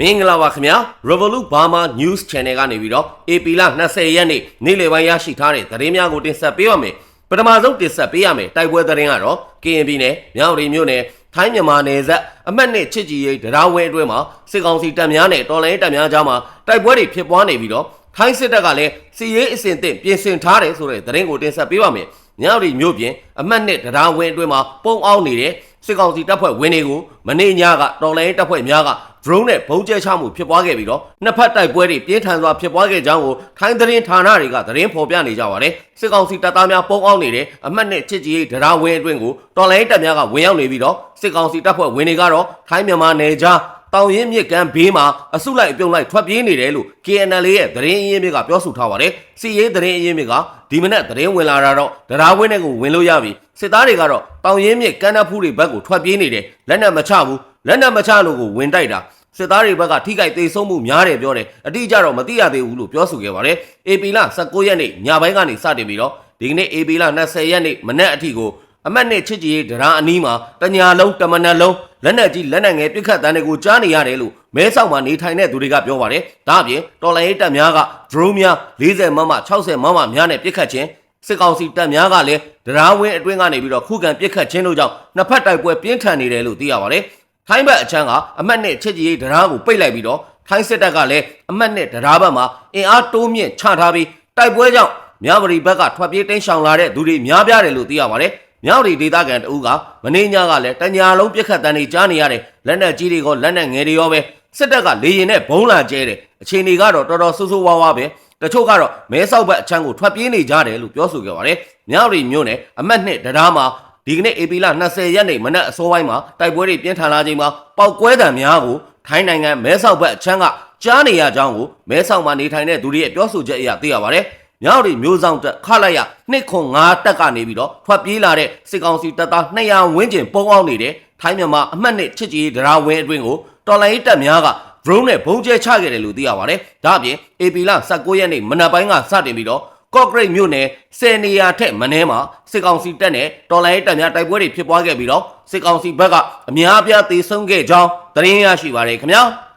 မင်္ဂလာပါခင်ဗျာ Revolut Burma News Channel ကနေပြီးတော့ AP လ20ရက်နေ့နေ့လယ်ပိုင်းရရှိထားတဲ့သတင်းများကိုတင်ဆက်ပေးပါမယ်ပထမဆုံးတင်ဆက်ပေးရမယ်တိုက်ပွဲသတင်းကတော့ KNB နဲ့မြောက်ရီမြို့နယ်ထိုင်းမြန်မာနယ်စပ်အမှတ်နှစ်ချစ်ကြည်ရေးတရားဝဲအတွင်းမှာစစ်ကောင်စီတပ်များနဲ့တော်လိုင်းတပ်များကြားမှာတိုက်ပွဲတွေဖြစ်ပွားနေပြီးတော့ထိုင်းစစ်တပ်ကလည်းစီရေးအစဉ်သင့်ပြင်ဆင်ထားတယ်ဆိုတဲ့သတင်းကိုတင်ဆက်ပေးပါမယ်မြောက်ရီမြို့ပြင်အမှတ်နှစ်တရားဝဲအတွင်းမှာပုံအောင်နေတဲ့ စစ်ကောင်စီတပ်ဖွဲ့ဝင်တွေကိုမနေ့ညကတော်လိုင်းတပ်ဖွဲ့များက drone နဲ့ဘုံကျဲချမှုဖြစ်ပွားခဲ့ပြီးတော့နှစ်ဖက်တိုက်ပွဲတွေပြင်းထန်စွာဖြစ်ပွားခဲ့ကြောင်းကိုထိုင်းသတင်းဌာနတွေကသတင်းဖော်ပြနေကြပါတယ်စစ်ကောင်စီတပ်သားများပုံအောင်နေတဲ့အမှတ်နဲ့ချစ်ကြည်ရေးဒရာဝင်းအတွင်းကိုတော်လိုင်းတပ်များကဝင်ရောက်နေပြီးတော့စစ်ကောင်စီတပ်ဖွဲ့ဝင်တွေကတော့ထိုင်းမြန်မာနယ်ကြား တောင်ရင်မြစ်ကမ်းဘေးမှာအစုလိုက်အပြုံလိုက်ထွက်ပြေးနေတယ်လို့ KNL ရဲ့သတင်းအရင်းမြစ်ကပြောဆိုထားပါတယ်။စီရေးသတင်းအရင်းမြစ်ကဒီမနက်သတင်းဝင်လာတာတော့တရားဝင်းတွေကိုဝင်လို့ရပြီ။စစ်သားတွေကတော့တောင်ရင်မြစ်ကမ်းနဖူးတွေဘက်ကိုထွက်ပြေးနေတယ်။လက်နက်မချဘူး။လက်နက်မချလို့ကိုဝင်တိုက်တာ။စစ်သားတွေဘက်ကထိခိုက်သေးဆုံးမှုများတယ်ပြောတယ်။အတိအကျတော့မသိရသေးဘူးလို့ပြောဆိုခဲ့ပါတယ်။ AP လ19ရက်နေ့ညပိုင်းကနေစတင်ပြီးတော့ဒီကနေ့ AP လ20ရက်နေ့မနက်အထိကို အမတ်နဲ့ချစ်ကြည်ရေးဒရာအနီးမှာတညာလုံးတမနက်လုံးလက်နက်ကြီးလက်နက်ငယ်ပစ်ခတ်တန်းတွေကိုကြားနေရတယ်လို့မဲဆောက်မှာနေထိုင်တဲ့သူတွေကပြောပါတယ်။ဒါအပြင်တော်လိုင်းရေးတပ်များက drone များ40မမ60မမများနဲ့ပစ်ခတ်ခြင်းစစ်ကောင်စီတပ်များကလည်းဒရာဝင်းအတွင်းကနေပြီးတော့ခုခံပစ်ခတ်ခြင်းတို့ကြောင့်နှစ်ဖက်တိုက်ပွဲပြင်းထန်နေတယ်လို့သိရပါတယ်။ထိုင်းဘက်အချမ်းကအမတ်နဲ့ချစ်ကြည်ရေးဒရာကိုပိတ်လိုက်ပြီးတော့ထိုင်းစစ်တပ်ကလည်းအမတ်နဲ့ဒရာဘက်မှာအင်အားတိုးမြင့်ချထားပြီးတိုက်ပွဲကြောင့်မြဝတီဘက်ကထွက်ပြေးတိမ်းရှောင်လာတဲ့သူတွေများပြားတယ်လို့သိရပါတယ်။ မြောက်ရီဒေသခံတအူးကမင်းညကလည်းတညာလုံးပြက်ခတ်တန်းတွေကြားနေရတယ်လက်နက်ကြီးတွေကလက်နက်ငယ်တွေရောပဲစစ်တပ်ကလေရင်နဲ့ဘုံလာကျဲတယ်အခြေအနေကတော့တော်တော်ဆူဆူဝါးဝါပဲတချို့ကတော့မဲဆောက်ဘက်အချမ်းကိုထွက်ပြေးနေကြတယ်လို့ပြောဆိုခဲ့ပါတယ်မြောက်ရီမြို့နယ်အမတ်နှစ်တရားမှာဒီကနေ့ဧပြီလ20ရက်နေ့မနက်အစောပိုင်းမှာတိုက်ပွဲတွေပြင်းထန်လာချိန်မှာပောက်ကွဲတံများကိုထိုင်းနိုင်ငံမဲဆောက်ဘက်အချမ်းကကြားနေရကြောင်းကိုမဲဆောက်မှာနေထိုင်တဲ့သူတွေရဲ့ပြောဆိုချက်အရသိရပါတယ် မြောက်ရီမျိုးဆောင်တက်ခလိုက်ရနှစ်ခွန်5တက်ကနေပြီးတော့ထွက်ပြေးလာတဲ့စစ်ကောင်စီတပ်သား200ဝန်းကျင်ပုံအောင်နေတဲ့ထိုင်းမြန်မာအမှတ်နှစ်ချစ်ကြည်ဒရာဝင်းအတွင်းကိုတော်လိုင်းတပ်များက drone နဲ့ဘုံကျဲချခဲ့တယ်လို့သိရပါတယ်။ဒါအပြင် AP လ19ရက်နေ့မနက်ပိုင်းကစတင်ပြီးတော့ကော့ဂရိတ်မြို့နယ်10နေရာထက်မနည်းမှာစစ်ကောင်စီတပ်နဲ့တော်လိုင်းတပ်များတိုက်ပွဲတွေဖြစ်ပွားခဲ့ပြီးတော့စစ်ကောင်စီဘက်ကအများအပြားသေဆုံးခဲ့ကြောင်းသတင်းရရှိပါတယ်ခင်ဗျာ။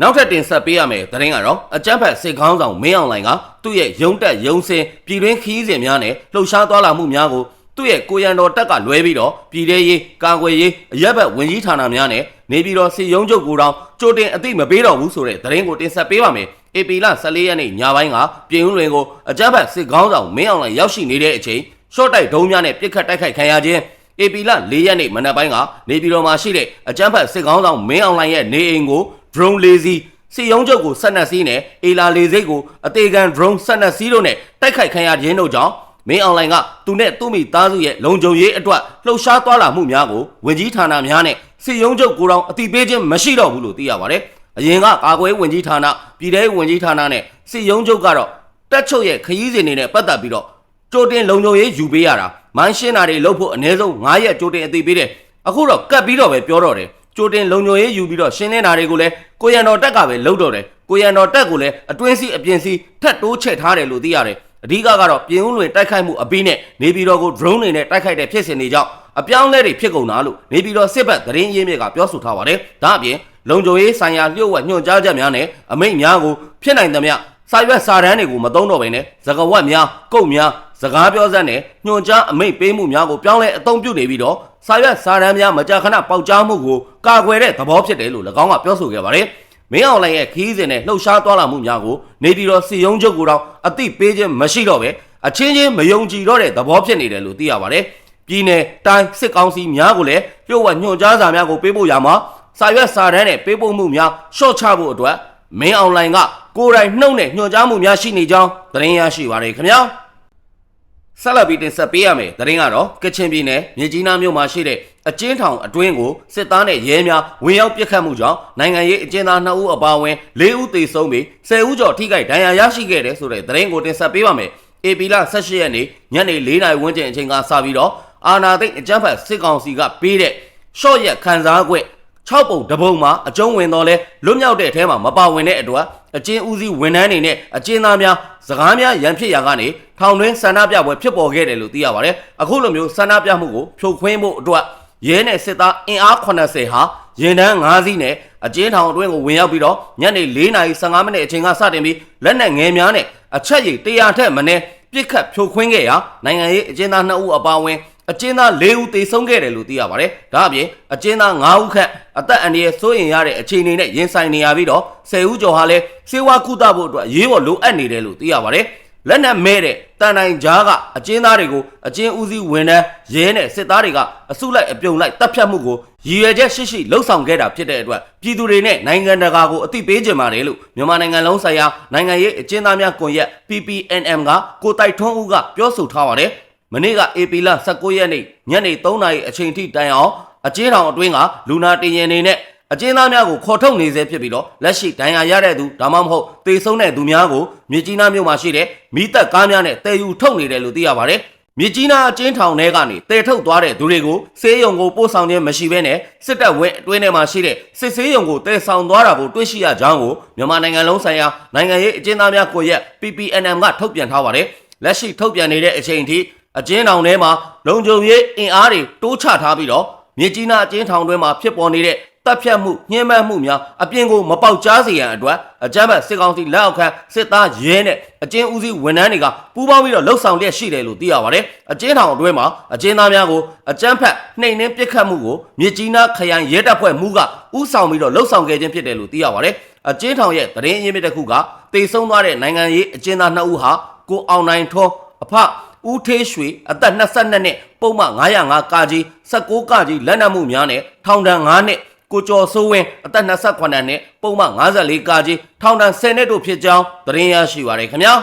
နောက်ထပ်တင်ဆက်ပေးရမယ်သတင်းကတော့အကြမ်းဖက်စစ်ကောင်းဆောင်မင်းအောင်လှိုင်ကသူ့ရဲ့ရုံးတက်ရုံးစင်ပြည်တွင်းခီးစဉ်များနဲ့လှုပ်ရှားသွားလာမှုများကိုသူ့ရဲ့ကိုရန်တော်တက်ကလွဲပြီးတော့ပြည်ထရေးကာကွယ်ရေးအရက်ဘက်ဝင်ကြီးဌာနများနဲ့နေပြည်တော်စီယုံချုပ်ကိုတောင်ကြိုတင်အသိမပေးတော့ဘူးဆိုတဲ့သတင်းကိုတင်ဆက်ပေးပါမယ်။ AP လ14ရက်နေ့ညပိုင်းကပြည်ဦးလွင်ကိုအကြမ်းဖက်စစ်ကောင်းဆောင်မင်းအောင်လှိုင်ရောက်ရှိနေတဲ့အချိန်ရှော့တိုက်ဒုံးများနဲ့ပြစ်ခတ်တိုက်ခိုက်ခံရခြင်း AP လ4ရက်နေ့မနက်ပိုင်းကနေပြည်တော်မှာရှိတဲ့အကြမ်းဖက်စစ်ကောင်းဆောင်မင်းအောင်လှိုင်ရဲ့နေအိမ်ကို drone လေးစီးစီယုံချုပ်ကိုဆက်နက်စီးနဲ့အေလာလေစိတ်ကိုအသေးခံ drone ဆက်နက်စီးတို့နဲ့တိုက်ခိုက်ခံရခြင်းတို့ကြောင့်မင်းအွန်လိုင်းကသူနဲ့သူ့မိသားစုရဲ့လုံခြုံရေးအတွက်လှုပ်ရှားသွားလာမှုများကိုဝင်ကြီးဌာနများနဲ့စီယုံချုပ်ကိုယ်တော်အတိပေးခြင်းမရှိတော့ဘူးလို့သိရပါတယ်။အရင်ကကာကွယ်ဝင်ကြီးဌာနပြည်ထောင်ဝင်ကြီးဌာနနဲ့စီယုံချုပ်ကတော့တက်ချုပ်ရဲ့ခရီးစဉ်တွေနဲ့ပတ်သက်ပြီးတော့ကြိုတင်လုံခြုံရေးယူပေးရတာမန်ရှင်းတာတွေလုပ်ဖို့အနည်းဆုံး9ရက်ကြိုတင်အသိပေးတယ်။အခုတော့ကတ်ပြီးတော့ပဲပြောတော့တယ်။ ကြိုတင်လုံခြုံရေးယူပြီးတော့ရှင်းနေတာတွေကိုလည်းကိုရန်တော်တက်ကပဲလုပ်တော့တယ်။ကိုရန်တော်တက်ကိုလည်းအတွင်းစီအပြင်စီထက်တိုးချက်ထားတယ်လို့သိရတယ်။အဓိကကတော့ပြင်ဦးလွင်တိုက်ခိုက်မှုအပြီးနဲ့နေပြည်တော်ကို drone တွေနဲ့တိုက်ခိုက်တဲ့ဖြစ်စဉ်တွေကြောင့်အပြောင်းလဲတွေဖြစ်ကုန်တာလို့နေပြည်တော်စစ်ဘက်သတင်းရင်းမြစ်ကပြောဆိုထားပါတယ်။ဒါအပြင်လုံခြုံရေးဆိုင်ရာလျှို့ဝှက်ညွှန်ကြားချက်များနဲ့အမိန့်များကိုဖြစ်နိုင်သမျှစာရွက်စာတမ်းတွေကိုမသုံးတော့ဘဲနဲ့သကဝတ်များကုတ်များ စကားပြောစက်နဲ့ညွှန်ကြားအမိန့်ပေးမှုများကိုပြောင်းလဲအသုံးပြုနေပြီးတော့စာရွက်စာတမ်းများမကြာခဏပေါက်ကြားမှုကိုကာကွယ်တဲ့သဘောဖြစ်တယ်လို့၎င်းကပြောဆိုခဲ့ပါတယ်။မင်းအောင်လှိုင်ရဲ့ခီးစဉ်နဲ့လှုပ်ရှားသွားလာမှုများကိုနေပြည်တော်စီယုံချုပ်ကိုတော့အသိပေးခြင်းမရှိတော့ပဲအချင်းချင်းမယုံကြည်တော့တဲ့သဘောဖြစ်နေတယ်လို့သိရပါတယ်။ပြည်နယ်တိုင်းစစ်ကောင်စီများကိုလည်းလျှို့ဝှက်ညွှန်ကြားစာများကိုပေးပို့ရမှာစာရွက်စာတမ်းနဲ့ပေးပို့မှုများရှော့ချဖို့အတွက်မင်းအောင်လှိုင်ကကိုယ်တိုင်နှုတ်နဲ့ညွှန်ကြားမှုများရှိနေကြောင်းသတင်းရရှိပါတယ်ခင်ဗျာ။ ဆက်လက်ပြီးတင်ဆက်ပေးရမယ်သတင်းကတော့ကချင်ပြည်နယ်မြေကြီးနားမြို့မှာရှိတဲ့အကျဉ်းထောင်အတွင်းကိုစစ်သားနဲ့ရဲများဝင်ရောက်ပစ်ခတ်မှုကြောင့်နိုင်ငံရေးအကျဉ်းသား2ဦးအပါအဝင်4ဦးသေဆုံးပြီး10ဦးကျော်ထိခိုက်ဒဏ်ရာရရှိခဲ့တယ်ဆိုတဲ့သတင်းကိုတင်ဆက်ပေးပါမယ်။ AP လ18ရက်နေ့ညနေ4နာရီဝန်းကျင်အချိန်ကစပြီးတော့အာနာသိတ်အကြမ်းဖက်စစ်ကောင်စီကပေးတဲ့ရှော့ရက်ခံစား권6ပုံတပုံမှာအကျုံးဝင်တော့လဲလွတ်မြောက်တဲ့အထဲမှာမပါဝင်တဲ့အတွက် အကျဉ်းဦးစီးဝန်ထမ်းတွေနဲ့အကျဉ်းသားများစကားများရန်ဖြစ်ရာကနေထောင်တွင်းဆန္ဒပြပွဲဖြစ်ပေါ်ခဲ့တယ်လို့သိရပါတယ်အခုလိုမျိုးဆန္ဒပြမှုကိုဖြိုခွင်းဖို့အတွက်ရဲနဲ့စစ်သားအင်အား80ဟာရင်တန်း5စီးနဲ့အကျဉ်းထောင်အတွင်းကိုဝင်ရောက်ပြီးတော့ညနေ4:15မိနစ်အချိန်ကစတင်ပြီးလက်နက်ငယ်များနဲ့အချက်ရည်100ထက်မနည်းပြစ်ခတ်ဖြိုခွင်းခဲ့ရာနိုင်ငံရေးအကျဉ်းသား2ဦးအပါအဝင် အကျဉ်းသား၄ဦးသေဆုံးခဲ့တယ်လို့သိရပါတယ်။ဒါအပြင်အကျဉ်းသား၅ဦးခန့်အသက်အန္တရာယ်စိုးရိမ်ရတဲ့အခြေအနေနဲ့ရင်ဆိုင်နေရပြီးတော့၁၀ဦးကျော်ဟာလည်းစေဝါကုသဖို့အတွက်အရေးပေါ်လိုအပ်နေတယ်လို့သိရပါတယ်။လက်နက်မဲတဲ့တန်တိုင်ကြားကအကျဉ်းသားတွေကိုအကျဉ်းဦးစီးဝန်ထမ်းရဲနဲ့စစ်သားတွေကအစုလိုက်အပြုံလိုက်တပ်ဖြတ်မှုကိုရည်ရွယ်ချက်ရှိရှိလှုံ့ဆော်ခဲ့တာဖြစ်တဲ့အတွက်ပြည်သူတွေနဲ့နိုင်ငံတကာကိုအသိပေးကြပါတယ်လို့မြန်မာနိုင်ငံလုံးဆိုင်ရာနိုင်ငံရေးအကျဉ်းသားများကွန်ရက် PPNM ကကိုတိုက်ထွန်းဦးကပြောဆိုထားပါတယ်။ မနေ့က AP လ19ရက်နေ့ညနေ3နာရီအချိန်ထိတိုင်အောင်အကျဉ်းထောင်အတွင်းကလူနာတင်ရင်နေနဲ့အကျဉ်းသားများကိုခေါ်ထုတ်နေစေဖြစ်ပြီးတော့လက်ရှိဒဏ်ရာရတဲ့သူဒါမှမဟုတ်သေဆုံးတဲ့သူများကိုမြေကြီးနားမြို့မှာရှိတဲ့မိသက်ကားများနဲ့တည်ယူထုတ်နေတယ်လို့သိရပါတယ်။မြေကြီးနားအကျဉ်းထောင်ထဲကနေတည်ထုတ်သွားတဲ့သူတွေကိုစေးရုံကိုပို့ဆောင်ခြင်းမရှိဘဲနဲ့စစ်တပ်ဝင်းအတွင်းထဲမှာရှိတဲ့စစ်ဆေးရုံကိုတည်ဆောင်သွားတာကိုတွေ့ရှိရကြောင်းကိုမြန်မာနိုင်ငံလုံးဆိုင်ရာနိုင်ငံရေးအကျဉ်းသားများကိုရက် PPNM ကထုတ်ပြန်ထားပါတယ်။လက်ရှိထုတ်ပြန်နေတဲ့အချိန်ထိ အကျဉ်းထောင်ထဲမှာလုံခြုံရေးအင်အားတွေတိုးချထားပြီးတော့မြေကြီးနားအကျဉ်းထောင်တွင်းမှာဖြစ်ပေါ်နေတဲ့တပ်ဖြတ်မှုညှဉ်းပန်းမှုများအပြင်ကိုမပေါက်ကြားစေရန်အတွက်အကြမ်းဖက်စစ်ကောင်စီလက်အောက်ခံစစ်သားရဲနဲ့အကျဉ်းဦးစီးဝန်ထမ်းတွေကပူးပေါင်းပြီးတော့လှုပ်ဆောင်လျက်ရှိတယ်လို့သိရပါတယ်။အကျဉ်းထောင်အတွင်းမှာအကျဉ်းသားများကိုအကြမ်းဖက်နှိမ်နင်းပစ်ခတ်မှုကိုမြေကြီးနားခရိုင်ရဲတပ်ဖွဲ့မှုကဥဆောင်ပြီးတော့လှုပ်ဆောင်ခဲ့ခြင်းဖြစ်တယ်လို့သိရပါတယ်။အကျဉ်းထောင်ရဲ့သတင်းအရင်းမြစ်တစ်ခုကတေဆုံးသွားတဲ့နိုင်ငံရေးအကျဉ်းသား2ဦးဟာကိုအောင်နိုင်ထွန်းအဖ ဦးထေးရွှေအသက်22နှစ်ပုံမှန်905ကာကြီး16ကာကြီးလက်နက်မှုများနဲ့ထောင်ဒဏ်9နှစ်ကိုကျော်စိုးဝင်းအသက်28နှစ်ပုံမှန်54ကာကြီးထောင်ဒဏ်10နှစ်တို့ဖြစ်ကြောင်းသတင်းရရှိပါရခင်ဗျာ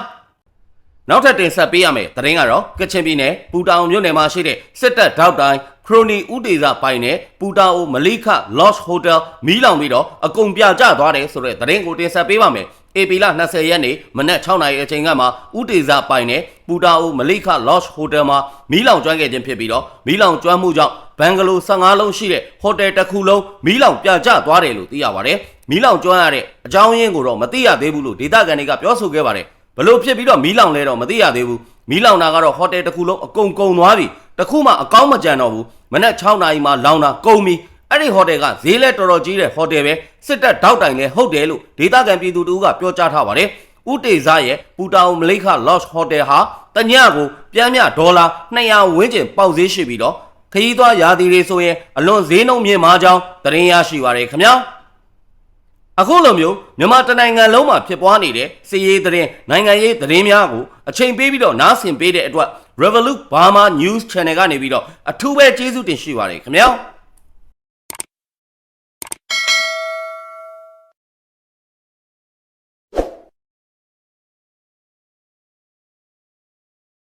နောက်ထပ်တင်ဆက်ပေးရမယ်သတင်းကတော့ကချင်ပြည်နယ်ပူတောင်မြို့နယ်မှာရှိတဲ့စစ်တပ်ထောက်တိုင်းခရိုနီဥဒေဇပိုင်နဲ့ပူတာအိုမလိခ Lost Hotel မီးလောင်ပြီးတော့အကုန်ပြကျသွားတယ်ဆိုတဲ့သတင်းကိုတင်ဆက်ပေးပါမယ်။ AP လ20ရက်နေ့မနက်6နာရီအချိန်ကမှဥဒေဇပိုင်နဲ့ပူတာအိုမလိခ Lost Hotel မှာမီးလောင်ကျွမ်းခဲ့ခြင်းဖြစ်ပြီးတော့မီးလောင်ကျွမ်းမှုကြောင့်ဘန်ဂလို15လုံးရှိတဲ့ဟိုတယ်တစ်ခုလုံးမီးလောင်ပြကျသွားတယ်လို့သိရပါတယ်။မီးလောင်ကျွမ်းရတဲ့အကြောင်းရင်းကိုတော့မသိရသေးဘူးလို့ဒေသခံတွေကပြောဆိုခဲ့ပါတယ်။ဘလို့ဖြစ်ပြီးတော့မီးလောင်လဲတော့မသိရသေးဘူးမီးလောင်တာကတော့ဟိုတယ်တစ်ခုလုံးအကုန်ကုန်သွားပြီတစ်ခုမှအကောင်းမကြံတော့ဘူးမနက်6နာရီမှလောင်တာကုန်ပြီ အဲ့ဒီဟိုတယ်ကဈေးလဲတော်တော်ကြီးတဲ့ဟိုတယ်ပဲစစ်တပ်တောက်တိုင်လဲဟုတ်တယ်လို့ဒေသခံပြည်သူတို့ကပြောကြားထားပါတယ်ဥတေဇရဲ့ပူတာအိုမလိခ Lost Hotel ဟာတညကိုပြန်မြဒေါ်လာ200ဝန်းကျင်ပေါက်ဈေးရှိပြီးတော့ခရီးသွားရာသီတွေဆိုရင်အလွန်ဈေးနှုန်းမြင့်မားကြောင်းသတင်းရရှိပါရခင်ဗျာအခုလိုမျိုးမြန်မာတနိုင်ငံလုံးမှာဖြစ်ပွားနေတဲ့စီးရေးသတင်းနိုင်ငံရေးသတင်းများကိုအချိန်ပေးပြီးတော့နားဆင်ပေးတဲ့အတွက် Revolut Burma News Channel ကနေပြီးတော့အထူးပဲကျေးဇူးတင်ရှိပါတယ်ခင်ဗျာ